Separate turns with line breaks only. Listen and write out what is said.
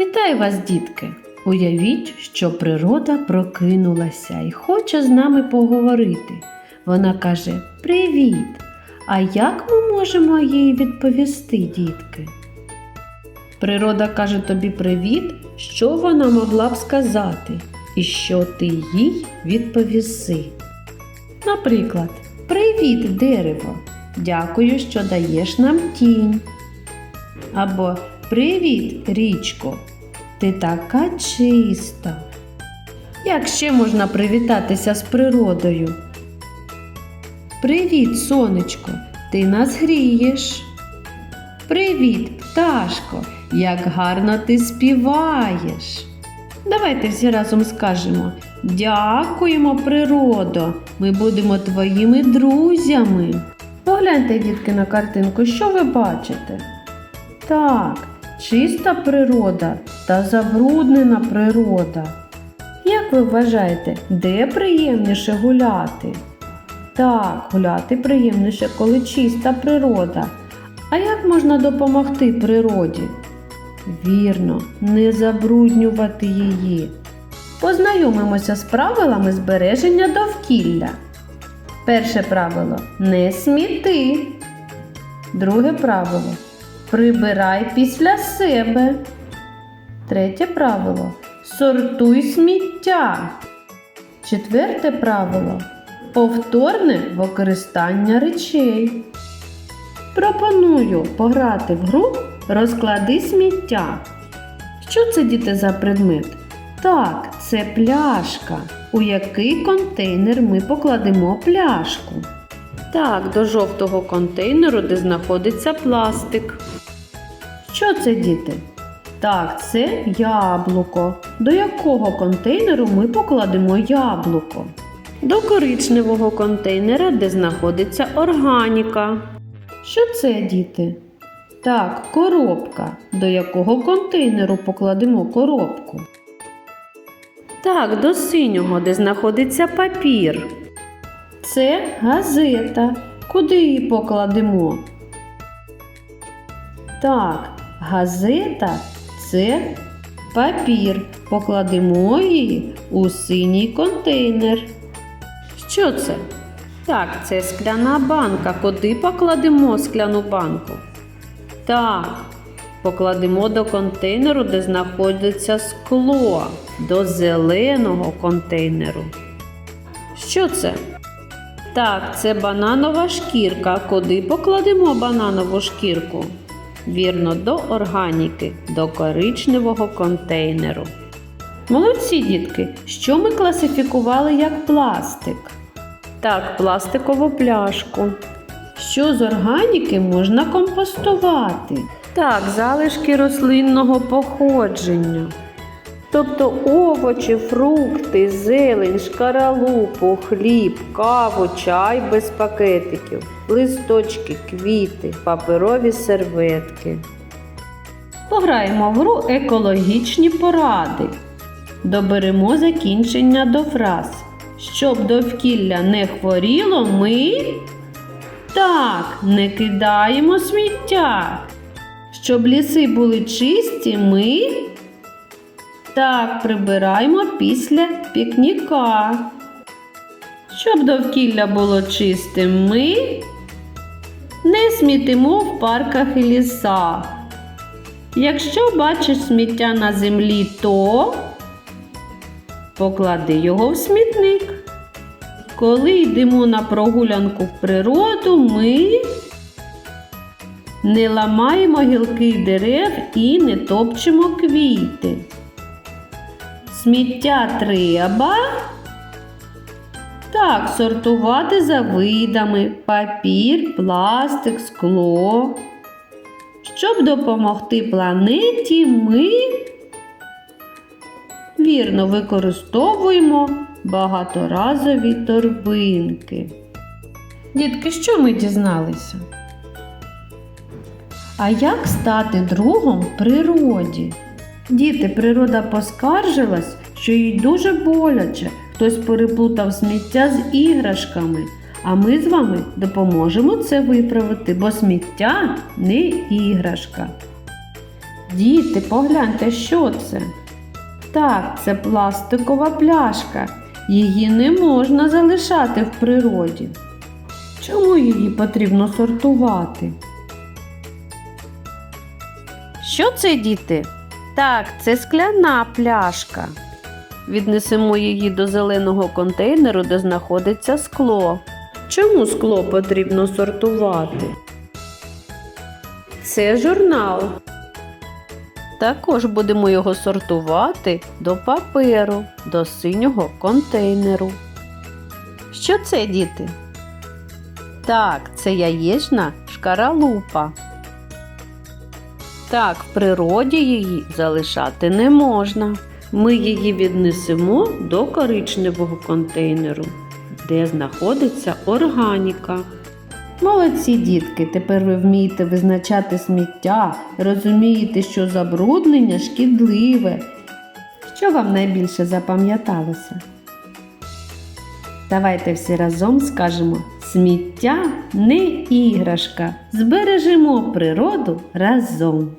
Вітаю вас, дітки! Уявіть, що природа прокинулася і хоче з нами поговорити. Вона каже: Привіт! А як ми можемо їй відповісти, дітки? Природа каже тобі привіт, що вона могла б сказати, і що ти їй відповіси. Наприклад, Привіт, дерево! Дякую, що даєш нам тінь. Або Привіт, річко! Ти така чиста. Як ще можна привітатися з природою? Привіт, сонечко, ти нас грієш. Привіт, пташко, як гарно ти співаєш. Давайте всі разом скажемо Дякуємо, природо, ми будемо твоїми друзями. Погляньте, дітки, на картинку, що ви бачите? Так, чиста природа та забруднена природа. Як ви вважаєте, де приємніше гуляти? Так, гуляти приємніше, коли чиста природа. А як можна допомогти природі? Вірно, не забруднювати її. Познайомимося з правилами збереження довкілля. Перше правило не сміти. Друге правило прибирай після себе. Третє правило сортуй сміття. Четверте правило повторне використання речей. Пропоную пограти в гру Розклади сміття. Що це діти за предмет? Так, це пляшка. У який контейнер ми покладемо пляшку? Так, до жовтого контейнеру, де знаходиться пластик. Що це, діти? Так, це яблуко. До якого контейнеру ми покладемо яблуко? До коричневого контейнера, де знаходиться органіка. Що це, діти? Так, коробка. До якого контейнеру покладемо коробку? Так, до синього, де знаходиться папір. Це газета. Куди її покладемо? Так, газета це папір. Покладемо її у синій контейнер. Що це? Так, це скляна банка. Куди покладемо скляну банку? Так, покладемо до контейнеру, де знаходиться скло, до зеленого контейнеру. Що це? Так, це бананова шкірка. Куди покладемо бананову шкірку? Вірно, до органіки, до коричневого контейнеру. Молодці, дітки, що ми класифікували як пластик? Так, пластикову пляшку. Що з органіки можна компостувати? Так, залишки рослинного походження. Тобто овочі, фрукти, зелень, шкаралупу, хліб, каву, чай без пакетиків, листочки, квіти, паперові серветки. Пограємо в гру екологічні поради. Доберемо закінчення до фраз. Щоб довкілля не хворіло, ми. Так, не кидаємо сміття. Щоб ліси були чисті, ми. Так, прибираємо після пікніка. Щоб довкілля було чистим, ми не смітимо в парках і лісах. Якщо бачиш сміття на землі, то поклади його в смітник. Коли йдемо на прогулянку в природу, ми не ламаємо гілки дерев і не топчемо квіти. Сміття треба. Так, сортувати за видами папір, пластик, скло. Щоб допомогти планеті, ми вірно використовуємо багаторазові торбинки. Дітки, що ми дізналися? А як стати другом природі? Діти, природа поскаржилась, що їй дуже боляче. Хтось переплутав сміття з іграшками. А ми з вами допоможемо це виправити, бо сміття не іграшка. Діти, погляньте, що це? Так, це пластикова пляшка. Її не можна залишати в природі. Чому її потрібно сортувати? Що це, діти? Так, це скляна пляшка. Віднесемо її до зеленого контейнеру, де знаходиться скло. Чому скло потрібно сортувати? Це журнал. Також будемо його сортувати до паперу, до синього контейнеру. Що це, діти? Так, це яєчна шкаралупа. Так, в природі її залишати не можна. Ми її віднесемо до коричневого контейнеру, де знаходиться органіка. Молодці дітки, тепер ви вмієте визначати сміття, розумієте, що забруднення шкідливе. Що вам найбільше запам'яталося? Давайте всі разом скажемо: сміття не іграшка. Збережемо природу разом.